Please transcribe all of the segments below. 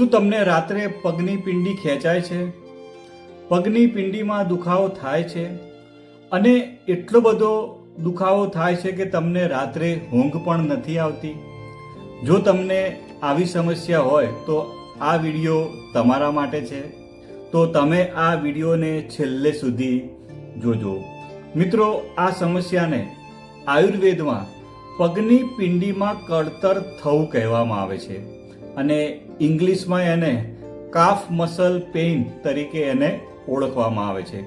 શું તમને રાત્રે પગની પિંડી ખેંચાય છે? પગની પિંડીમાં દુખાવો થાય છે? અને એટલો બધો દુખાવો થાય છે કે તમને રાત્રે ઊંઘ પણ નથી આવતી? જો તમને આવી સમસ્યા હોય, તો આ વીડિયો તમારા માટે છે. તો તમે આ વિડીયોને છેલ્લે સુધી જોજો. મિત્રો, આ સમસ્યાને આયુર્વેદમાં પગની પિંડીમાં કળતર થવું કહેવામાં આવે છે. અને ઇંગ્લિશમાં એને કાફ મસલ પેઇન તરીકે એને ઓળખવામાં આવે છે.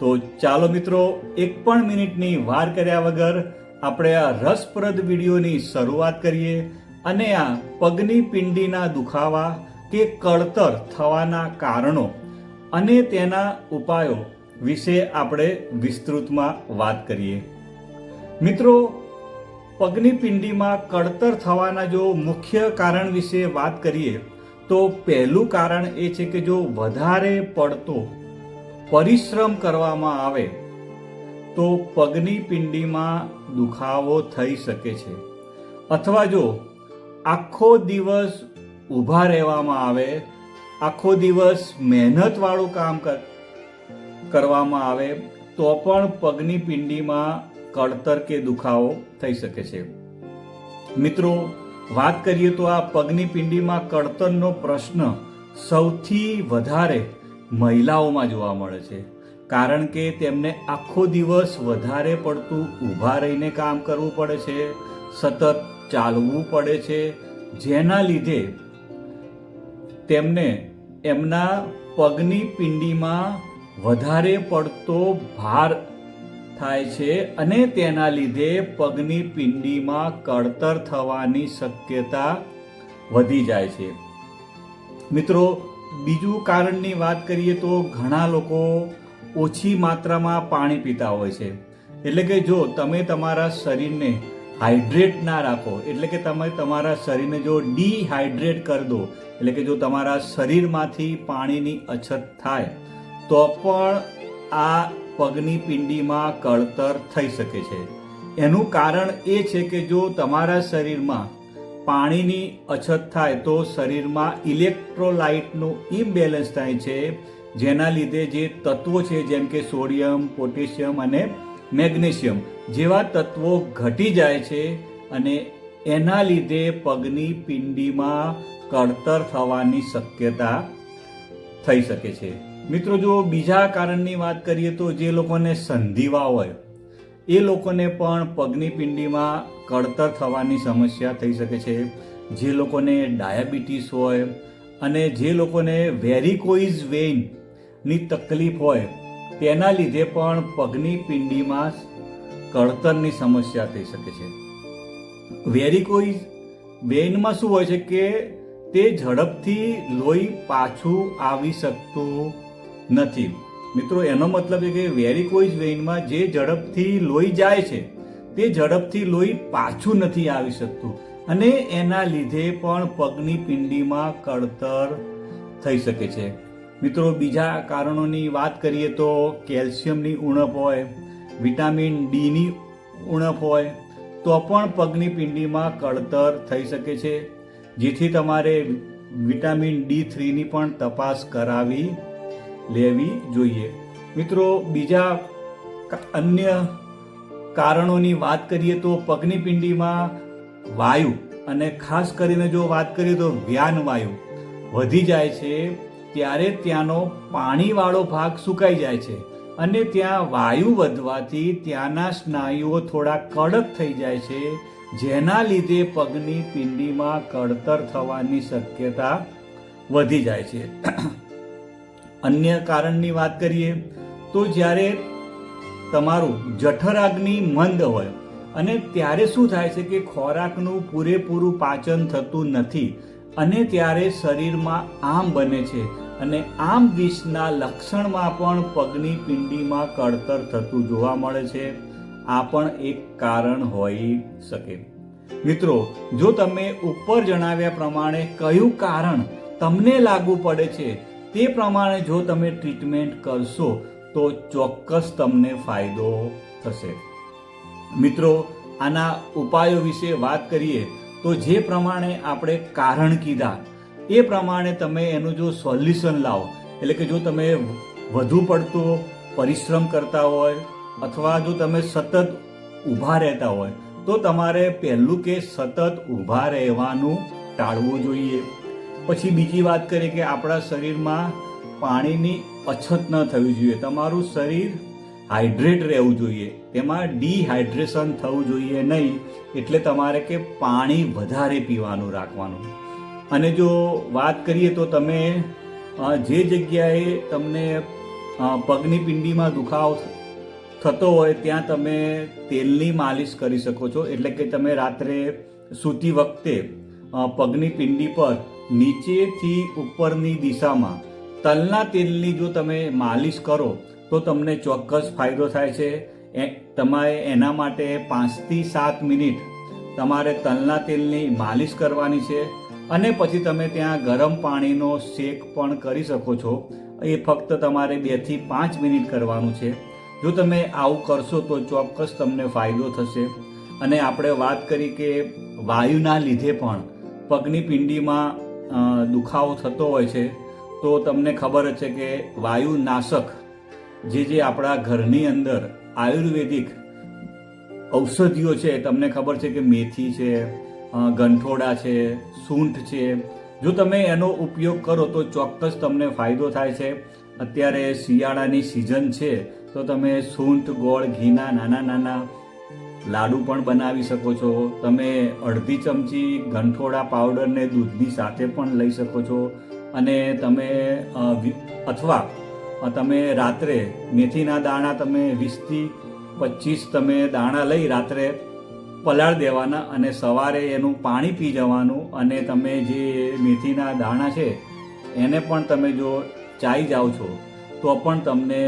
તો ચાલો મિત્રો, એક પણ મિનિટની વાર કર્યા વગર આપણે આ રસપ્રદ વિડીયોની શરૂઆત કરીએ અને આ પગની પિંડીના દુખાવા કે કળતર થવાના કારણો અને તેના ઉપાયો વિશે આપણે વિસ્તૃતમાં વાત કરીએ. મિત્રો પગની પિંડીમાં કળતર થવાના જો મુખ્ય કારણ વિશે વાત કરીએ, તો પહેલું કારણ એ છે કે જો વધારે પડતો પરિશ્રમ કરવામાં આવે, તો પગની પિંડીમાં દુખાવો થઈ શકે છે. અથવા જો આખો દિવસ ઊભા રહેવામાં આવે, આખો દિવસ મહેનતવાળું કામ કર, કરવામાં આવે, તો પણ પગની પિંડીમાં કળતર કે દુખાવો થઈ શકે છે. મિત્રો, વાત કરીએ તો આ પગની પિંડીમાં કળતરનો પ્રશ્ન સૌથી વધારે મહિલાઓમાં જોવા મળે છે. કારણ કે તેમને આખો દિવસ વધારે પડતું ઊભા રહીને કામ કરવું પડે છે, સતત ચાલવું પડે છે. જેના લીધે તેમને એમના પગની પિંડીમાં વધારે પડતો ભાર થાય છે અને તેના લીધે પગની પિંડીમાં કળતર થવાની શક્યતા વધી જાય છે. મિત્રો, બીજું કારણની વાત કરીએ તો ઘણા લોકો ઓછી માત્રામાં પાણી પીતા હોય છે. એટલે કે જો તમે તમારા શરીરને હાઇડ્રેટ ના રાખો, એટલે કે તમે તમારા શરીરને જો ડિહાઇડ્રેટ કરી દો, એટલે કે જો તમારા શરીરમાંથી પાણીની અછત થાય, તો પણ આ પગની પિંડીમાં કળતર થઈ શકે છે. એનું કારણ એ છે કે જો તમારા શરીરમાં પાણીની અછત થાય તો શરીરમાં ઇલેક્ટ્રોલાઇટનું ઇમ્બેલેન્સ થાય છે, જેના લીધે જે તત્વો છે, જેમ કે સોડિયમ, પોટેશિયમ અને મેગ્નેશિયમ, જેવા તત્વો ઘટી જાય છે અને એના લીધે પગની પિંડીમાં કળતર થવાની શક્યતા થઈ શકે છે. મિત્રો, જો બીજા કારણની વાત કરીએ તો જે લોકોને સંધિવા હોય, એ લોકોને પણ પગની પિંડીમાં કળતર થવાની સમસ્યા થઈ શકે છે. જે લોકોને ડાયાબિટીસ હોય અને જે લોકોને વેરિકોઇઝ વેઇનની તકલીફ હોય, તેના લીધે પણ પગની પિંડીમાં કળતરની સમસ્યા થઈ શકે છે. વેરિકોઇઝ વેઇનમાં શું હોય છે કે તે ઝડપથી લોહી પાછું આવી શકતું નથી. મિત્રો, એનો મતલબ છે કે વેરિકોઇઝ વેઇનમાં જે ઝડપથી લોહી જાય છે, તે ઝડપથી લોહી પાછું નથી આવી શકતું. અને એના લીધે પણ પગની પિંડીમાં કળતર થઈ શકે છે. મિત્રો, બીજા કારણોની વાત કરીએ તો કેલ્શિયમની ઉણપ હોય, વિટામિન ડીની ઉણપ હોય, તો પણ પગની પિંડીમાં કળતર થઈ શકે છે. જેથી તમારે વિટામિન ડી થ્રીની પણ તપાસ કરાવી લેવી જોઈએ. મિત્રો, બીજા અન્ય કારણોની વાત કરીએ તો પગની પિંડીમાં વાયુ અને ખાસ કરીને જો વાત કરીએ તો વ્યાન વાયુ વધી જાય છે, ત્યારે ત્યાંનો પાણીવાળો ભાગ સુકાઈ જાય છે અને ત્યાં વાયુ વધવાથી ત્યાંના સ્નાયુઓ થોડા કડક થઈ જાય છે, જેના લીધે પગની પિંડીમાં કળતર થવાની શક્યતા વધી જાય છે. અન્ય કારણની વાત કરીએ, તો જ્યારે તમારું જઠરાગ્નિ મંદ હોય, અને ત્યારે શું થાય છે કે ખોરાકનું પૂરેપૂરું પાચન થતું નથી, અને ત્યારે શરીરમાં આમ બને છે, અને આમ વિષના લક્ષણમાં પણ પગની પિંડીમાં કળતર થતું જોવા મળે છે. આ પણ એક કારણ હોઈ શકે. મિત્રો, જો તમે ઉપર જણાવ્યા પ્રમાણે કયું કારણ તમને લાગુ પડે છે તે પ્રમાણે જો તમે ટ્રીટમેન્ટ કરશો, તો ચોક્કસ તમને ફાયદો થશે. મિત્રો, આના ઉપાયો વિશે વાત કરીએ, તો જે પ્રમાણે આપણે કારણ કીધા, એ પ્રમાણે તમે એનું જો સોલ્યુશન લાવો, એટલે કે જો તમે વધુ પડતો પરિશ્રમ કરતા હોય, અથવા જો તમે સતત ઊભા રહેતા હોય, તો તમારે પહેલું કે સતત ઊભા રહેવાનું ટાળવું જોઈએ. પછી બીજી વાત કરીએ કે આપણા શરીરમાં પાણીની અછત ન થવી જોઈએ. તમારું શરીર હાઇડ્રેટ રહેવું જોઈએ. તેમાં ડિહાઇડ્રેશન થવું જોઈએ નહીં. એટલે તમારે કે પાણી વધારે પીવાનું રાખવાનું. અને જો વાત કરીએ તો તમે જે જગ્યાએ તમને પગની પિંડીમાં દુખાવો થતો હોય ત્યાં તમે તેલની માલિશ કરી શકો છો. એટલે કે તમે રાત્રે સૂતી વખતે પગની પિંડી પર નીચેથી ઉપરની દિશામાં. તલના તેલની જો તમે માલિશ કરો, તો તમને ચોક્કસ ફાયદો થાય છે. એ, તમારે એના માટે પાંચથી સાત મિનિટ તમારે તલના તેલની માલિશ કરવાની છે. અને પછી તમે ત્યાં ગરમ પાણીનો શેક પણ કરી શકો છો. એ ફક્ત તમારે બેથી પાંચ મિનિટ કરવાનું છે. જો તમે આવું કરશો, તો ચોક્કસ તમને ફાયદો થશે. અને આપણે વાત કરી કે વાયુના લીધે પણ પગની પિંડીમાં દુખાવો થતો હોય છે, તો તમને ખબર જ છે કે વાયુનાશક, જે જે આપણા ઘરની અંદર આયુર્વેદિક ઔષધિઓ છે, તમને ખબર છે કે મેથી છે ગંઠોડા છે, સૂંઠ છે. જો તમે એનો ઉપયોગ કરો તો ચોક્કસ તમને ફાયદો થાય છે. અત્યારે શિયાળાની સિઝન છે, તો તમે સૂંઠ, ગોળ, ઘીના નાના નાના લાડુ પણ બનાવી શકો છો. તમે અડધી ચમચી ગંઠોડા પાવડરને દૂધની સાથે પણ લઈ શકો છો. અને તમે અથવા તમે રાત્રે મેથીના દાણા તમે વીસથી પચીસ તમે દાણા લઈ રાત્રે પલાળ દેવાના અને સવારે એનું પાણી પી જવાનું અને તમે જે મેથીના દાણા છે, એને પણ તમે જો ચાઈ જાઓ છો, તો પણ તમને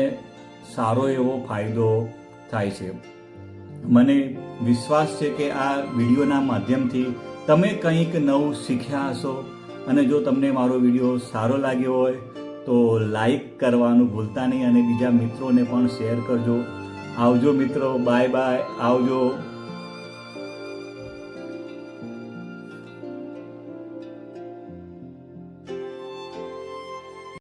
સારો એવો ફાયદો થાય છે. મને વિશ્વાસ છે કે આ વિડીયોના માધ્યમથી તમે કંઈક નવું શીખ્યા હશો. અને જો તમને મારો વીડિયો સારો લાગ્યો હોય, તો લાઈક કરવાનું ભૂલતા નહીં અને બીજા મિત્રોને પણ શેર કરજો. આવજો મિત્રો, બાય બાય. આવજો.